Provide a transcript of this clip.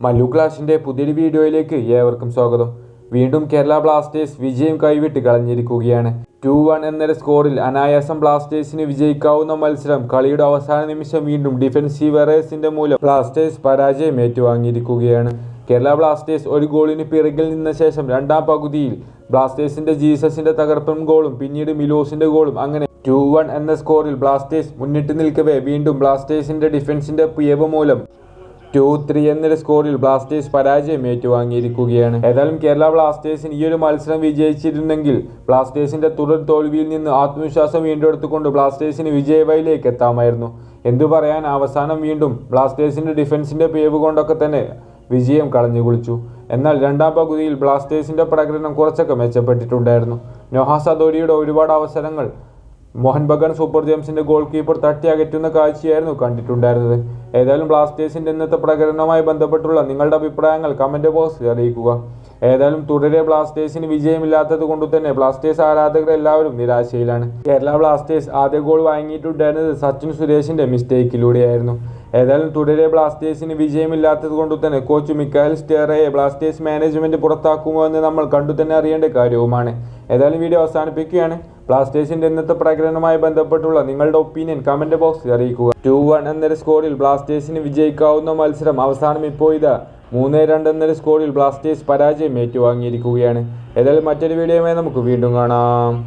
മല്ലു ക്ലാഷിന്റെ പുതിയൊരു വീഡിയോയിലേക്ക് ഏവർക്കും സ്വാഗതം. വീണ്ടും കേരള ബ്ലാസ്റ്റേഴ്സ് വിജയം കൈവിട്ട് കളഞ്ഞിരിക്കുകയാണ്. ടു വൺ എന്നൊരു സ്കോറിൽ അനായാസം ബ്ലാസ്റ്റേഴ്സിന് വിജയിക്കാവുന്ന മത്സരം കളിയുടെ അവസാന നിമിഷം വീണ്ടും ഡിഫൻസീവ് എറേഴ്സിന്റെ മൂലം ബ്ലാസ്റ്റേഴ്സ് പരാജയം ഏറ്റുവാങ്ങിയിരിക്കുകയാണ്. കേരള ബ്ലാസ്റ്റേഴ്സ് ഒരു ഗോളിന് പിറകിൽ നിന്ന ശേഷം രണ്ടാം പകുതിയിൽ ബ്ലാസ്റ്റേഴ്സിന്റെ ജീസസിന്റെ തകർപ്പൻ ഗോളും പിന്നീട് മിലോസിന്റെ ഗോളും അങ്ങനെ ടു വൺ എന്ന സ്കോറിൽ ബ്ലാസ്റ്റേഴ്സ് മുന്നിട്ട് നിൽക്കവേ വീണ്ടും ബ്ലാസ്റ്റേഴ്സിന്റെ ഡിഫൻസിന്റെ പിയവ് മൂലം ടു ത്രീ എന്നൊരു സ്കോറിൽ ബ്ലാസ്റ്റേഴ്സ് പരാജയം ഏറ്റുവാങ്ങിയിരിക്കുകയാണ്. ഏതായാലും കേരള ബ്ലാസ്റ്റേഴ്സിന് ഈ ഒരു മത്സരം വിജയിച്ചിരുന്നെങ്കിൽ ബ്ലാസ്റ്റേഴ്സിന്റെ തുടർ തോൽവിയിൽ നിന്ന് ആത്മവിശ്വാസം വീണ്ടെടുത്തുകൊണ്ട് ബ്ലാസ്റ്റേഴ്സിന് വിജയവയിലേക്ക് എത്താമായിരുന്നു. എന്തു പറയാൻ അവസാനം വീണ്ടും ബ്ലാസ്റ്റേഴ്സിന്റെ ഡിഫൻസിന്റെ പേവ് കൊണ്ടൊക്കെ തന്നെ വിജയം കളഞ്ഞു കുളിച്ചു എന്നാൽ രണ്ടാം പകുതിയിൽ ബ്ലാസ്റ്റേഴ്സിന്റെ പ്രകടനം കുറച്ചൊക്കെ മെച്ചപ്പെട്ടിട്ടുണ്ടായിരുന്നു. നൊഹാസ സദോരിയുടെ ഒരുപാട് അവസരങ്ങൾ മോഹൻ ബഗാൻ സൂപ്പർ ജെയിംസിന്റെ ഗോൾ കീപ്പർ തട്ടി അകറ്റുന്ന കാഴ്ചയായിരുന്നു കണ്ടിട്ടുണ്ടായിരുന്നത്. ഏതായാലും ബ്ലാസ്റ്റേഴ്സിന്റെ ഇന്നത്തെ പ്രകടനവുമായി ബന്ധപ്പെട്ടുള്ള നിങ്ങളുടെ അഭിപ്രായങ്ങൾ കമന്റ് ബോക്സിൽ അറിയിക്കുക. ഏതായാലും തുടരെ ബ്ലാസ്റ്റേഴ്സിന് വിജയമില്ലാത്തത് കൊണ്ട് തന്നെ ബ്ലാസ്റ്റേഴ്സ് ആരാധകർ എല്ലാവരും നിരാശയിലാണ്. കേരള ബ്ലാസ്റ്റേഴ്സ് ആദ്യ ഗോൾ വാങ്ങിയിട്ടുണ്ടായിരുന്നത് സച്ചിൻ സുരേഷിന്റെ മിസ്റ്റേക്കിലൂടെയായിരുന്നു. ഏതായാലും തുടരെ ബ്ലാസ്റ്റേഴ്സിന് വിജയമില്ലാത്തത് കൊണ്ട് തന്നെ കോച്ച് മിക്കായൽ സ്റ്റേറയെ ബ്ലാസ്റ്റേഴ്സ് മാനേജ്മെന്റ് പുറത്താക്കുമോ എന്ന് നമ്മൾ കണ്ടു തന്നെ അറിയേണ്ട കാര്യവുമാണ്. ഏതായാലും വീഡിയോ അവസാനിപ്പിക്കുകയാണ്. ബ്ലാസ്റ്റേഴ്സിന്റെ ഇന്നത്തെ പ്രകടനവുമായി ബന്ധപ്പെട്ടുള്ള നിങ്ങളുടെ ഒപ്പീനിയൻ കമന്റ് ബോക്സിൽ അറിയിക്കുക. ടു വൺ എന്നൊരു സ്കോറിൽ ബ്ലാസ്റ്റേഴ്സിന് വിജയിക്കാവുന്ന മത്സരം അവസാനം ഇപ്പോൾ ഇതാ. മൂന്ന് രണ്ട് എന്നൊരു സ്കോറിൽ ബ്ലാസ്റ്റേഴ്സ് പരാജയം ഏറ്റുവാങ്ങിയിരിക്കുകയാണ്. ഏതായാലും മറ്റൊരു വീഡിയോയുമായി നമുക്ക് വീണ്ടും കാണാം.